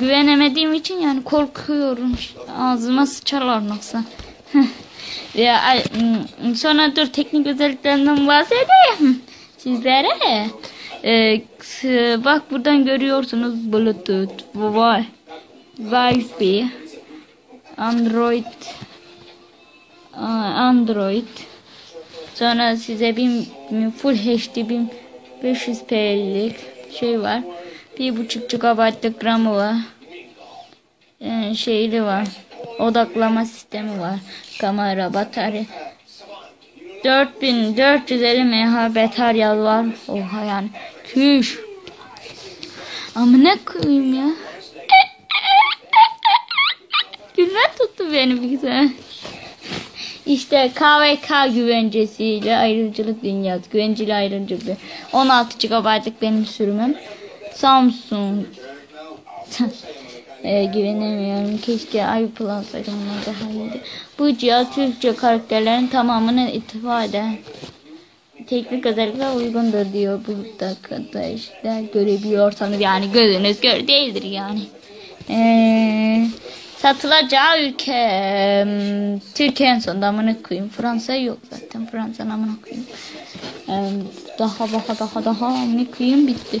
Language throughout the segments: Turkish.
Güvenemediğim için yani korkuyorum. Ağzıma sıçarlar nasıl. ya, sonra dur teknik özelliklerinden bahsedeyim sizlere. Ee, bak buradan görüyorsunuz Bluetooth, Wi- Wi-Fi, Android, Android. Sonra size bir full HD 1500p'lik şey var. Bir buçuk GB'lık RAM'ı var. Ee, şeyli var. Odaklama sistemi var. Kamera, batarya. 4450 mAh batarya var. Oha yani. Küş. Ama ne koyayım ya. Gülme tuttu beni bir güzel. İşte KVK güvencesiyle ayrımcılık dünyası. Güvenceli ayrımcılık. 16 GB'lık benim sürümüm. Samsung. e, güvenemiyorum. Keşke iPlus. Onlar daha iyiydi. Bu cihaz Türkçe karakterlerin tamamını ittifa eder. Teknik özellikler uygundur diyor bu arkadaşlar. Görebiliyorsanız yani gözünüz gör değildir yani. Eee satılacağı ülke em, Türkiye en sonunda amına koyayım. Fransa yok zaten. Fransa amına koyayım. Em, daha daha daha daha amına koyayım. Bitti.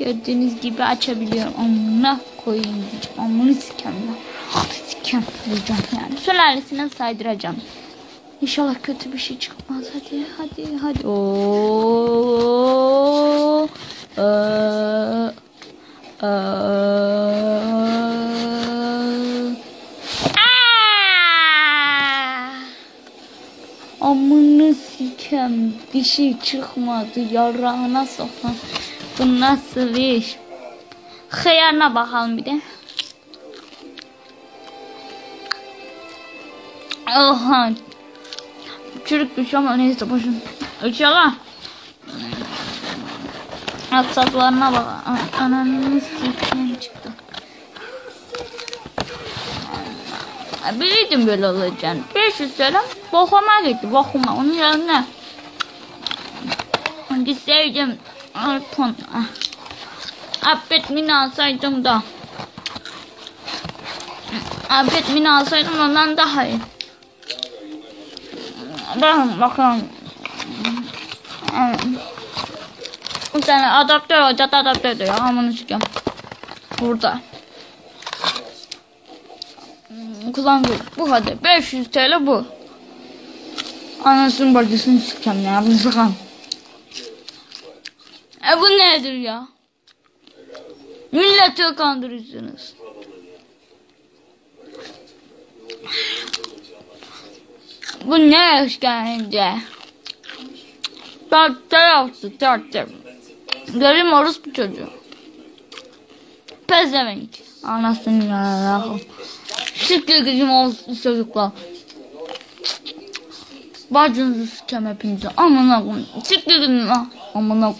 Gördüğünüz gibi açabiliyorum. Amına koyayım diyeceğim. Amını sikem ya. Sikem diyeceğim yani. Sülalesine saydıracağım. İnşallah kötü bir şey çıkmaz. Hadi hadi hadi. Oo. Ee, ee. Amını sikem bir şey çıkmadı yarağına sokan bu nasıl iş? Hıyarına bakalım bir de. Oha. Çürük bir şey ama neyse boşun. İnşallah Aksaklarına bak. A- Ananı sikem çıktı. Biliyordum böyle olacağını. 500 lira bokuma gitti bokuma. Onun yerine. Gitseydim iPhone ah. Update mini alsaydım da Update mini alsaydım ondan daha iyi. Bakın bakalım. Bir tane adaptör var. Cadı adaptör diyor. Amanı çıkıyorum. Burada. kullandık. Bu kadar. 500 TL bu. Anasının bacısını sikeceğim ya. Bunu sakın. E bu nedir ya? Milleti kandırıyorsunuz. Bu ne işkence? Dört yaptı. Dört Göreyim orospu çocuğu. Pezevenk. Anasını yararım. Siktir gidin olsun çocuklar. Bacınızı sikeceğim hepinizi. Amına koyayım. Siktir gidin lan. Amına koyayım.